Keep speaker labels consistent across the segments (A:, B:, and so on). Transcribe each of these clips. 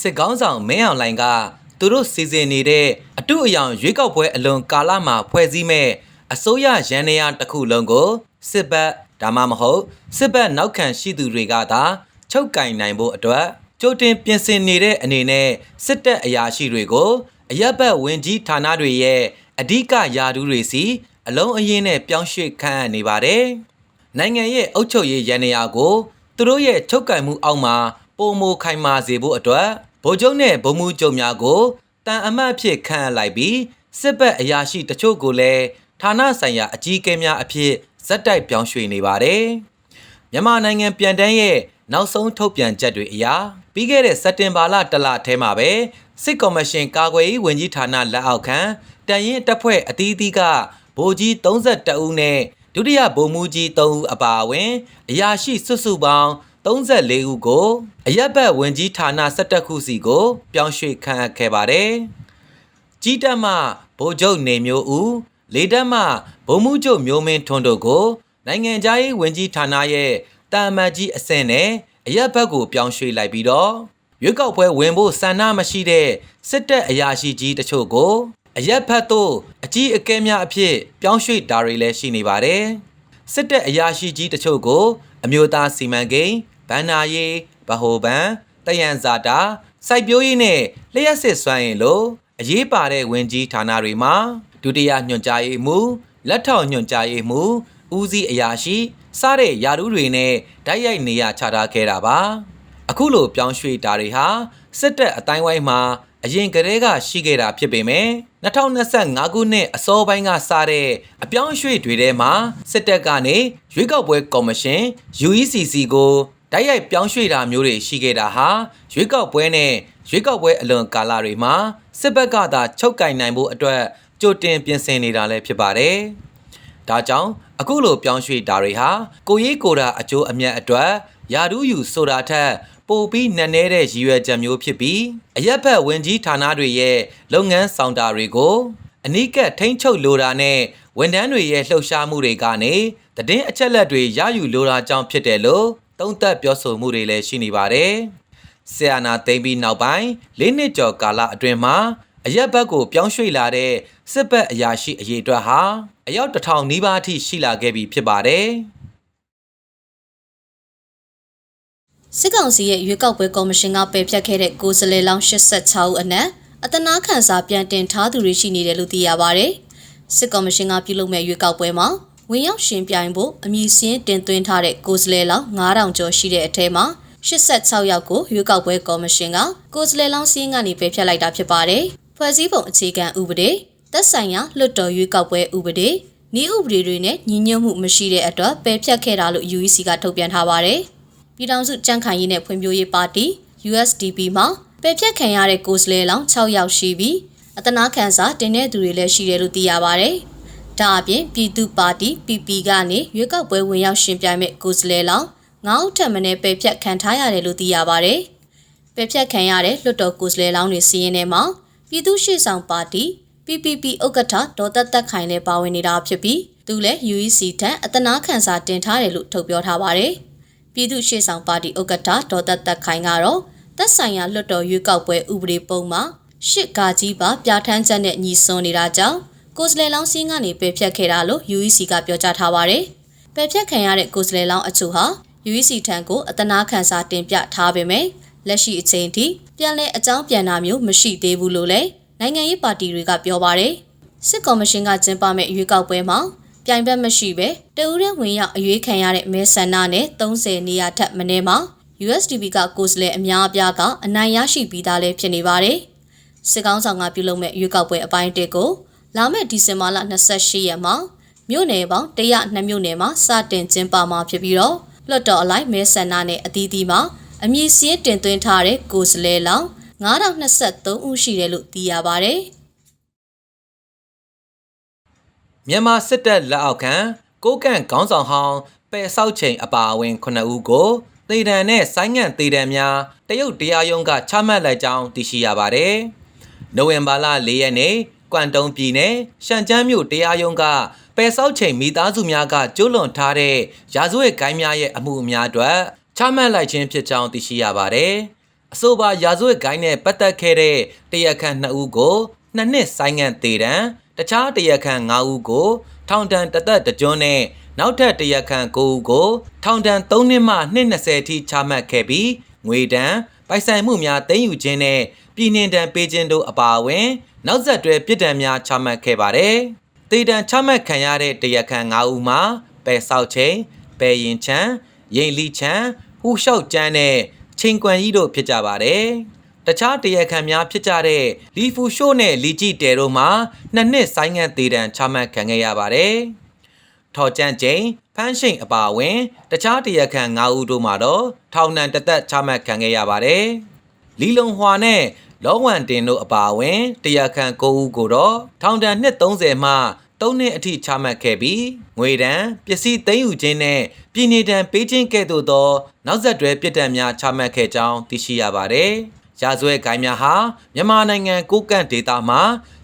A: စစ်ကောင်းဆောင်မင်းအောင်လှိုင်ကသူတို့စီစဉ်နေတဲ့အတုအယောင်ရွေးကောက်ပွဲအလွန်ကာလမှာဖွဲ့စည်းမဲ့အစိုးရရန်နေရတစ်ခုလုံးကိုစစ်ဘက်ဒါမှမဟုတ်စစ်ဘက်နောက်ခံရှိသူတွေကသာချုပ်ကင်နိုင်ဖို့အတွက်ကြိုတင်ပြင်ဆင်နေတဲ့အနေနဲ့စစ်တပ်အရာရှိတွေကိုအရက်ဘက်ဝင်ကြီးဌာနတွေရဲ့အဓိကယာဒူးတွေစီအလုံးအရင်နဲ့ပြောင်းရွှေ့ခန့်နေပါတယ်။နိုင်ငံရဲ့အုပ်ချုပ်ရေးရန်နေရာကိုသူတို့ရဲ့ချုပ်ကင်မှုအောက်မှာပုံမိုခိုင်မာစေဖို့အတွက် ဗိုလ်ချုပ်နဲ့ဗိုလ်မှူးချုပ်များကိုတန်အမတ်အဖြစ်ခန့်အပ်လိုက်ပြီးစစ်ဘက်အရာရှိတချို့ကိုလည်းဌာနဆိုင်ရာအကြီးအကဲများအဖြစ်ဇက်တိုက်ပြောင်းရွှေ့နေပါတယ်။မြန်မာနိုင်ငံပြန်တန်းရဲ့နောက်ဆုံးထုတ်ပြန်ချက်တွေအရပြီးခဲ့တဲ့စက်တင်ဘာလတလထဲမှာပဲစစ်ကော်မရှင်ကာကွယ်ရေးဝန်ကြီးဌာနလက်အောက်ခံတန်ရင်တပ်ဖွဲ့အသီးသီးကဗိုလ်ကြီး32ဦးနဲ့ဒုတိယဗိုလ်မှူးကြီး3ဦးအပါအဝင်အရာရှိစုစုပေါင်း 34ဦးကိုအရက်ဘတ်ဝင်ကြီးဌာန17ခုစီကို ပြောင်းရွှေ့ခန့်အပ်ခဲ့ပါတယ်။ကြီးတက်မှဗိုလ်ချုပ်နေမျိုးဦးလေတက်မှဗိုလ်မှူးချုပ်မျိုးမင်းထွန်းတို့ကိုနိုင်ငံသားရေးဝန်ကြီးဌာနရဲ့တာမတ်ကြီးအဆင့်နဲ့အရက်ဘတ်ကိုပြောင်းရွှေ့လိုက်ပြီးတော့ရွေးကောက်ပွဲဝင်ဖို့ဆန္ဒမရှိတဲ့စစ်တပ်အရာရှိကြီးတချို့ကိုအရက်ဖတ်တို့အကြီးအကဲများအဖြစ်ပြောင်းရွှေ့တာတွေလည်းရှိနေပါတယ်။စစ်တပ်အရာရှိကြီးတချို့ကို အမျိုးသားစီမံကိန်း ဗန္နာရေးဗဟိုဘဏ်တယန်ဇာတာစိုက်ပျိုးရေးနဲ့လျှက်စစ်စွမ်းရည်လိုအရေးပါတဲ့ဝင်ကြီးဌာနတွေမှာဒုတိယညွှန်ကြားရေးမှူးလက်ထောက်ညွှန်ကြားရေးမှူးဦးစီးအရာရှိစတဲ့ယာရုတွေနဲ့ဓာတ်ရိုက်နေရချထားခဲ့တာပါအခုလိုပြောင်းရွှေ့တာတွေဟာစစ်တပ်အတိုင်းဝိုင်းမှာအရင်ကတည်းကရှိခဲ့တာဖြစ်ပေမဲ့2025ခုနှစ်အစောပိုင်းကစတဲ့အပြောင်းအရွှေ့တွေထဲမှာစစ်တပ်ကနေရွေးကောက်ပွဲကော်မရှင် UECC ကို တိုက်ရိုက်ပြောင်းရွှေ့တာမျိုးတွေရှိခဲ့တာဟာရွေးကောက်ပွဲနဲ့ရွေးကောက်ပွဲအလွန်ကာလတွေမှာစစ်ဘက်ကသာချုပ်ကင်နိုင်ဖို့အတွက်ကြိုတင်ပြင်ဆင်နေတာလည်းဖြစ်ပါတယ်။ဒါကြောင့်အခုလိုပြောင်းရွှေ့တာတွေဟာကိုရေးကိုတာအကျိုးအမြတ်အတွက်ယာဒူးယူဆိုတာထက်ပိုပြီးနက်နဲတဲ့ရည်ရွယ်ချက်မျိုးဖြစ်ပြီးအရက်ဘက်ဝင်ကြီးဌာနတွေရဲ့လုပ်ငန်းဆောင်တာတွေကိုအနိကထိန်းချုပ်လိုတာနဲ့ဝန်ထမ်းတွေရဲ့လှုပ်ရှားမှုတွေကနေတည်င်းအချက်လက်တွေရယူလိုတာကြောင့်ဖြစ်တယ်လို့ သုံးသပ်ပြောဆိုမှုတွေလည်းရှိနေပါတယ်။ဆီယနာသိမ့်ပြီးနောက်ပိုင်းလေးနှစ်ကျော်ကာလအတွင်းမှာအရက်ဘက်ကိုပြောင်းရွှေ့လာတဲ့စစ်ဘက်အရာရှိအရေးအတွက်ဟာအယောက်တစ်ထောင်နီးပါးအထိရှိလာခဲ့ပြီဖြစ်ပါတယ်။
B: စစ်ကောင်စီရဲ့ရွေးကောက်ပွဲကော်မရှင်ကပယ်ဖျက်ခဲ့တဲ့ကိုယ်စားလှယ်လောင်း86ဦးအနက်အတနာခံစာပြန်တင်ထားသူတွေရှိနေတယ်လို့သိရပါဗျ။စစ်ကော်မရှင်ကပြုလုပ်မဲ့ရွေးကောက်ပွဲမှာ ဝင်ရောက်ရှင်ပြိုင်ဖို့အမည်စင်းတင်သွင်းထားတဲ့ကိုယ်စားလှယ်လောင်း9000ကျော်ရှိတဲ့အထဲမှာ86ယောက်ကိုရွေးကောက်ပွဲကော်မရှင်ကကိုယ်စားလှယ်လောင်းစင်းကနေပယ်ဖျက်လိုက်တာဖြစ်ပါတယ်။ဖွဲ့စည်းပုံအခြေခံဥပဒေသက်ဆိုင်ရာလွှတ်တော်ရွေးကောက်ပွဲဥပဒေဤဥပဒေတွေနဲ့ညီညွတ်မှုမရှိတဲ့အတွက်ပယ်ဖျက်ခဲ့တာလို့ UEC ကထုတ်ပြန်ထားပါတယ်။ပြည်ထောင်စုကြံ့ခိုင်ရေးနဲ့ဖွံ့ဖြိုးရေးပါတီ USDP မှာပယ်ဖျက်ခံရတဲ့ကိုယ်စားလှယ်လောင်း6ယောက်ရှိပြီးအတနာခံစာတင်တဲ့သူတွေလည်းရှိတယ်လို့သိရပါဗျ။ ဒါအပြင်ပြည်သူပါတီ PP ကနေရွေးကောက်ပွဲဝင်ရောက်ရှင်ပြိုင်မဲ့ကိုယ်စားလှယ်လောင်း9ဦးထပ်မံပယ်ဖျက်ခံထားရတယ်လို့သိရပါဗျ။ပယ်ဖျက်ခံရတဲ့လွှတ်တော်ကိုယ်စားလှယ်လောင်းတွေစီးရင်ထဲမှာပြည်သူ့ရှေ့ဆောင်ပါတီ PPP ဥက္ကဋ္ဌဒေါ်သက်သက်ခိုင်လည်းပါဝင်နေတာဖြစ်ပြီးသူလည်း UEC ထံအတနာခံစာတင်ထားတယ်လို့ထုတ်ပြောထားပါတယ်။ပြည်သူ့ရှေ့ဆောင်ပါတီဥက္ကဋ္ဌဒေါ်သက်သက်ခိုင်ကတော့သက်ဆိုင်ရာလွှတ်တော်ရွေးကောက်ပွဲဥပဒေပုံမှာရှစ်ကာကြီးပါပြဋ္ဌာန်းချက်နဲ့ညီစွန်းနေတာကြောင့် ကိုယ်စလဲလောင်းစင်းကနေပယ်ဖျက်ခဲ့တာလို့ UEC ကပြောကြားထားပါတယ်။ပယ်ဖျက်ခံရတဲ့ကိုယ်စလဲလောင်းအချို့ဟာ UEC ထံကိုအတနာခံစာတင်ပြထားပေမဲ့လက်ရှိအချိန်ထိပြန်လည်အကြောင်းပြန်တာမျိုးမရှိသေးဘူးလို့လည်းနိုင်ငံရေးပါတီတွေကပြောပါတယ်။စစ်ကော်မရှင်ကကျင်းပမဲ့ရွေးကောက်ပွဲမှာပြိုင်ဘက်မရှိပဲတဦးတဲ့ဝင်ရောက်အရွေးခံရတဲ့မဲဆန္ဒနဲ့30နေရာထက်မနည်းမှာ USDP ကကိုယ်စားလှယ်အများအပြားကအနိုင်ရရှိပြီးသားလည်းဖြစ်နေပါတယ်။စစ်ကောင်းဆောင်ကပြုလုပ်မဲ့ရွေးကောက်ပွဲအပိုင်းတစ်ကို လာမယ့်ဒီဇင်ဘာလ28ရက်မှာမြို့နယ်ပေါင်း102မြို့နယ်မှာစတင်ကျင်းပမှာဖြစ်ပြီးတော့လွှတ်တော်အလိုက်မဲဆန္ဒနဲ့အသီးသီးမှာအမည်စည်းတင်သွင်းထားတဲ့ကိုယ်စားလှယ်လောင်း9023ဦးရှိတယ်လို့သိရပါတယ်။
A: မြန်မာစစ်တပ်လက်အောက်ခံကိုကန့်ခေါင်းဆောင်ဟောင်းပယ်ဆောက်ချိန်အပါအဝင်9ဦးကိုသေဒဏ်နဲ့ဆိုင်းငံ့သေဒဏ်များတရုတ်တရားရုံးကချမှတ်လိုက်ကြောင်းသိရှိရပါတယ်။နိုဝင်ဘာလ၄ရက်နေ့ ကွမ်တုံပြည်နယ်ရှန်ကျန်းမြို့တရားရုံးကပယ်ဆောက်ချိန်မိသားစုများကကျိုးလွန်ထားတဲ့ရာဇဝတ်ဂိုင်းများရဲ့အမှုအများအတွက်ချမှတ်လိုက်ခြင်းဖြစ်ကြောင်းသိရှိရပါတယ်။အဆိုပါရာဇဝတ်ဂိုင်းနဲ့ပတ်သက်ခဲ့တဲ့တရားခံ2ဦးကိုနှစ်နှစ်ဆိုင်ငံတေတံတခြားတရားခံ5ဦးကို ထောင်ဒဏ်တစ်သက်တစ်ကျွန်းနဲ့နောက်ထပ်တရားခံ9ဦးကို ထောင်ဒဏ်3နှစ်မှ220အထိချမှတ်ခဲ့ပြီးငွေဒဏ် ပိုင်ဆိုင်မှုများသိမ်းယူခြင်းနဲ့ပြည်နှင်ဒဏ်ပေးခြင်းတို့အပါအဝင် နောက်ဆက်တွဲပြစ်ဒဏ်များချမှတ်ခဲ့ပါတယ်။တေတံချမှတ်ခံရတဲ့တရားခံ9ဦးမှာပယ်ဆောက်ချိန်ပယ်ရင်ချမ်းရင်လီချမ်းဟူလျှောက်ကျန်းနဲ့ချိန်ကွန်ကြီးတို့ဖြစ်ကြပါတယ်။တခြားတရားခံများဖြစ်ကြတဲ့လီဖူရှို့နဲ့လီကြည်တဲတို့မှာနှစ်နှစ်ဆိုင်ငံတေတံချမှတ်ခံခဲ့ရပါတယ်။ ထော်ကျန့်ချိန်ဖမ်းရှိန်အပါအဝင် တခြားတရားခံ9ဦးတို့မှာတော့ထောင်ဒဏ်တစ်သက်ချမှတ်ခံခဲ့ရပါတယ်။လီလုံဟွာနဲ့လောဝန်တင်တို့အပါအဝင်တရားခံ9ဦးကိုတော့ထောင်ဒဏ်နှစ်30မှ3နှစ်အထိချမှတ်ခဲ့ပြီးငွေဒဏ်ပစ္စည်းသိမ်းယူခြင်းနဲ့ပြည်နေဒဏ်ပေးခြင်းကဲ့သို့သော နောက်ဆက်တွဲပြစ်ဒဏ်များချမှတ်ခဲ့ကြောင်းသိရှိရပါတယ်။ရာဇဝဲဂိုင်းများဟာမြန်မာနိုင်ငံကိုကန့်ဒေသမှာ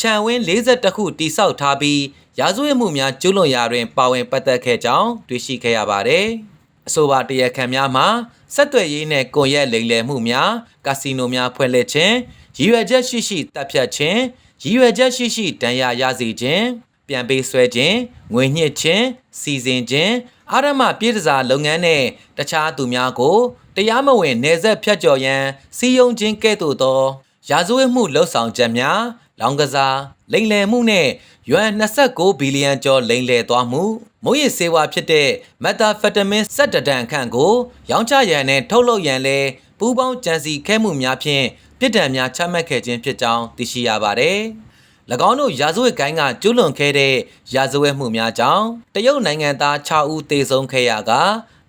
A: ခြံဝင်း42ခုတိစောက်ထားပြီး ရာဇဝဲမှုများကျူးလွန်ရာတွင် ပါဝင်ပတ်သက်ခဲ့ကြောင်းတွေ့ရှိခဲ့ရပါတယ်။အဆိုပါတရားခံများမှာဆက်သွယ်ရေးနဲ့ကွန်ရက်လိမ်လည်မှုများကာစီနိုများဖွင့်လှစ်ခြင်းရည်ရွယ်ချက်ရှိရှိတပ်ဖြတ်ခြင်းရည်ရွယ်ချက်ရှိရှိဒဏ်ရာရစေခြင်းပြန်ပေးဆွဲခြင်းငွေညှစ်ခြင်းစီစဉ်ခြင်းအာရမပြည်တစားလုပ်ငန်းနဲ့တခြားသူများကိုတရားမဝင်နေဆက်ဖြတ်ကျော်ရန်စီယုံခြင်းကဲ့သို့သော ရာဇဝတ်မှုလှုပ်ဆောင်ချက်များ လောင်ကစားလိမ်လည်မှုနဲ့ယွမ်29ဘီလီယံကျော်လိမ်လည်သွားမှုမုံရည်စေဝါဖြစ်တဲ့မက်တာဖက်တမင်17တန်ခန့်ကို ရောင်းချရန်နဲ့ထုတ်လုပ်ရန်လဲပူးပေါင်းကြံစီခဲမှုများဖြင့်ပြည်ဒဏ်များချမှတ်ခဲ့ခြင်းဖြစ်ကြောင်းသိရှိရပါတယ်။၎င်းတို့ရာဇဝတ်ကိုင်းကကျူးလွန်ခဲ့တဲ့ရာဇဝတ်မှုများကြောင့်တရုတ်နိုင်ငံသား6ဦးသေဆုံးခဲ့ရက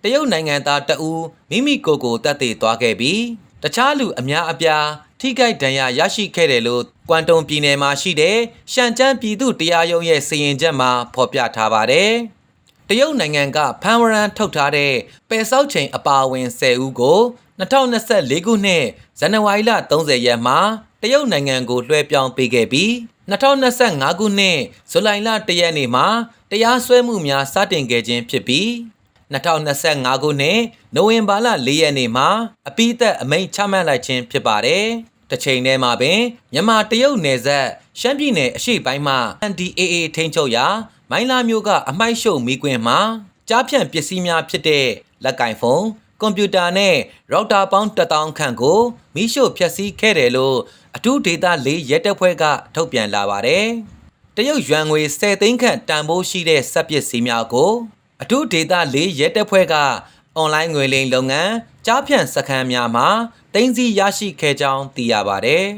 A: တရုတ်နိုင်ငံသား2ဦးမိမိကိုယ်ကိုတပ်သေးသွားခဲ့ပြီးတခြားလူအများအပြား ထိခိုက်ဒဏ်ရာရရှိခဲ့တယ်လို့ကွမ်တုံပြည်နယ်မှာရှိတဲ့ရှန်ကျန်းပြည်သူတရားရုံးရဲ့စီရင်ချက်မှာဖော်ပြထားပါတယ်။တရုတ်နိုင်ငံကဖန်ဝရန်ထုတ်ထားတဲ့ပယ်ဆောက်ချိန်အပါအဝင်10ဦးကို2024ခုနှစ်ဇန်နဝါရီလ30ရက်မှာတရုတ်နိုင်ငံကိုလွှဲပြောင်းပေးခဲ့ပြီး2025ခုနှစ်ဇူလိုင်လ1ရက်နေ့မှာတရားစွဲမှုများစတင်ခဲ့ခြင်းဖြစ်ပြီး 2025ခုနှစ်နိုဝင်ဘာလ4ရက်နေ့မှာအပိသက်အမိန့်ချမှတ်လိုက်ခြင်းဖြစ်ပါတယ်။တစ်ချိန်တည်းမှာပင်မြန်မာတရုတ်နယ်စပ်ရှမ်းပြည်နယ်အရှေ့ပိုင်းမှာ NDAA ထိန်းချုပ်ရာမိုင်းလာမျိုးကအမိုက်ရှုပ်မိကွင်းမှာကြားဖြန့်ပစ္စည်းများဖြစ်တဲ့လက်ကင်ဖုန်းကွန်ပျူတာနဲ့ရော့တာပေါင်း1000ခန့်ကိုမိရှို့ဖျက်ဆီးခဲ့တယ်လို့အထူးဒေတာ၄ရဲတပ်ဖွဲ့ကထုတ်ပြန်လာပါတယ်။တရုတ်ယွမ်ငွေ10သိန်းခန့်တန်ဖိုးရှိတဲ့စက်ပစ္စည်းများကို အထူးဒေတာ၄ရဲတပ်ဖွဲ့ကအွန်လိုင်းငွေလိမ်လုပ်ငန်းကြားဖြန့်စခန်းများမှာတင်စီရရှိခဲ့ကြောင်းသိရပါတယ်။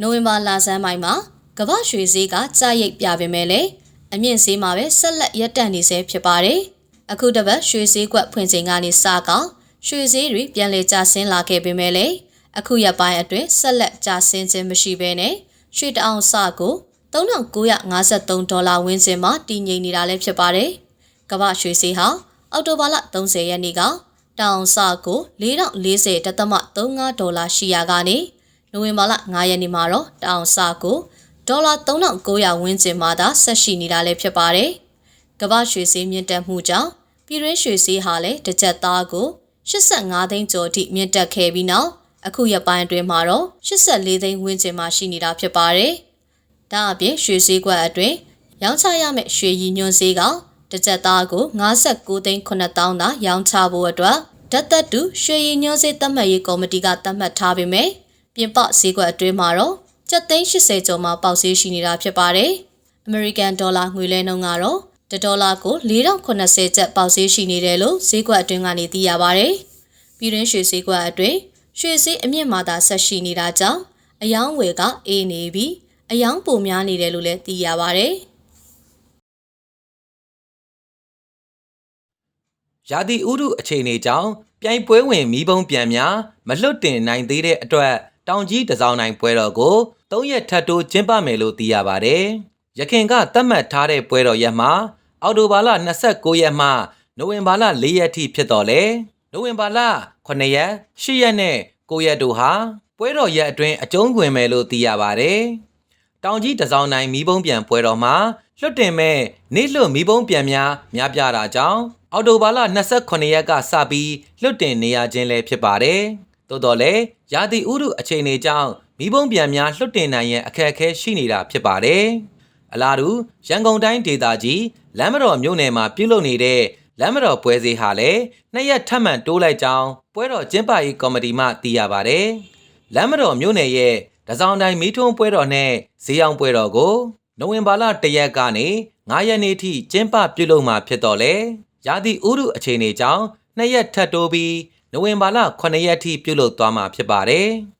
B: နိုဝင်ဘာလဆန်းပိုင်းမှာကမ္ဘာရွှေဈေးကကြာရိတ်ပြပေမဲ့လည်းအမြင့်ဈေးမှာပဲဆက်လက်ရပ်တန့်နေဆဲဖြစ်ပါတယ်။အခုတစ်ပတ်ရွှေဈေးကွက်ဖွင့်ချိန်ကနေစကောက်ရွှေဈေးတွေပြန်လည်ကျဆင်းလာခဲ့ပေမဲ့လည်းအခုရက်ပိုင်းအတွင်းဆက်လက်ကျဆင်းခြင်းမရှိဘဲနဲ့ရွှေတအောင်စကို 3953ဒေါ်လာဝန်းကျင်မှာတည်ငြိမ်နေတာလည်းဖြစ်ပါတယ်။ကမ္ဘာရွှေဈေးဟာအောက်တိုဘာလ30ရက်နေ့ကတောင်စကို4040.35ဒေါ်လာရှိရာကနေနိုဝင်ဘာလ9ရက်နေ့မှာတော့တောင်စကိုဒေါ်လာ3900ဝန်းကျင်မှာသာဆက်ရှိနေတာလည်းဖြစ်ပါတယ်။ကမ္ဘာရွှေဈေးမြင့်တက်မှုကြောင့်ပြည်တွင်းရွှေဈေးဟာလည်းတစ်ကြက်သားကို85သိန်းကျော်အထိမြင့်တက်ခဲ့ပြီးနောက်အခုရက်ပိုင်းအတွင်းမှာတော့84သိန်းဝန်းကျင်မှာရှိနေတာဖြစ်ပါတယ်။ ဒါအပြင်ရွှေဈေးကွက်အတွင်းရောင်းချရမယ့်ရွှေရည်ညွှန်းဈေးကတစ်ကြက်သားကို59သိန်း9000သာရောင်းချဖို့အတွက်ဓာတ်သက်တူရွှေရည်ညွှန်းဈေးသတ်မှတ်ရေးကော်မတီကသတ်မှတ်ထားပေမဲ့ပြင်ပဈေးကွက်အတွင်းမှာတော့ကျပ်သိန်း80ကျော်မှပေါက်ဈေးရှိနေတာဖြစ်ပါတယ်။ American Dollar ငွေလဲနှုန်းကတော့တဒေါ်လာကို4080ကျပ်ပေါက်ဈေးရှိနေတယ်လို့ဈေးကွက်အတွင်းကနေသိရပါတယ်။ပြည်တွင်းရွှေဈေးကွက်အတွင်းရွှေဈေးအမြင့်မာသာဆက်ရှိနေတာကြောင့်အယောင်းဝယ်ကအေးနေပြီး အယောင်းပိုများနေတယ်လို့လည်းသိရပါတယ်။
A: ရာသီဥတုအခြေအနေကြောင့်ပြိုင်ပွဲဝင်မီးပုံးပြန်များမလွတ်တင်နိုင်သေးတဲ့အတွက်တောင်ကြီးတစောင်းနိုင်ပွဲတော်ကို၃ရက်ထပ်တိုးကျင်းပမယ်လို့သိရပါတယ်။ရခင်ကသတ်မှတ်ထားတဲ့ပွဲတော်ရက်မှာအော်တိုဘာလ29ရက်မှနိုဝင်ဘာလ4ရက်ထိဖြစ်တော်လဲနိုဝင်ဘာလ9ရက်10ရက်နဲ့9ရက်တို့ဟာပွဲတော်ရက်အတွင်းအကျုံးဝင်မယ်လို့သိရပါတယ်။ တောင်ကြီးတစောင်းနိုင်မီးပုံးပြန်ပွဲတော်မှာလွတ်တင်မဲ့နေလွတ်မီးပုံးပြန်များများပြတာကြောင့်အော်တိုဘာလ28ရက်ကစပြီးလွတ်တင်နေရခြင်းလည်းဖြစ်ပါတယ်။သို့တော်လည်းရာသီဥတုအခြေအနေကြောင့်မိဘုံပြန်များလွတ်တင်နိုင်ရန်အခက်အခဲရှိနေတာဖြစ်ပါတယ်။အလားတူရန်ကုန်တိုင်းဒေသကြီးလမ်းမတော်မြို့နယ်မှာပြုလုပ်နေတဲ့လမ်းမတော်ပွဲစည်းဟာလည်းနှစ်ရက်ထပ်မံတိုးလိုက်ကြောင်းပွဲတော်ကျင်းပရေးကော်မတီမှသိရပါတယ်။လမ်းမတော်မြို့နယ်ရဲ့ ဒဇောင်းတိုင်းမီးထွန်းပွဲတော်နဲ့ဈေးအောင်ပွဲတော်ကိုနိုဝင်ဘာလ၁ရက်ကနေ9ရက်နေ့ထိကျင်းပပြုလုပ်မှာဖြစ်တော်လဲရာသီဥတုအခြေအနေကြောင့်နှစ်ရက်ထပ်တိုးပြီးနိုဝင်ဘာလ9ရက်ထိပြုလုပ်သွားမှာဖြစ်ပါတယ်။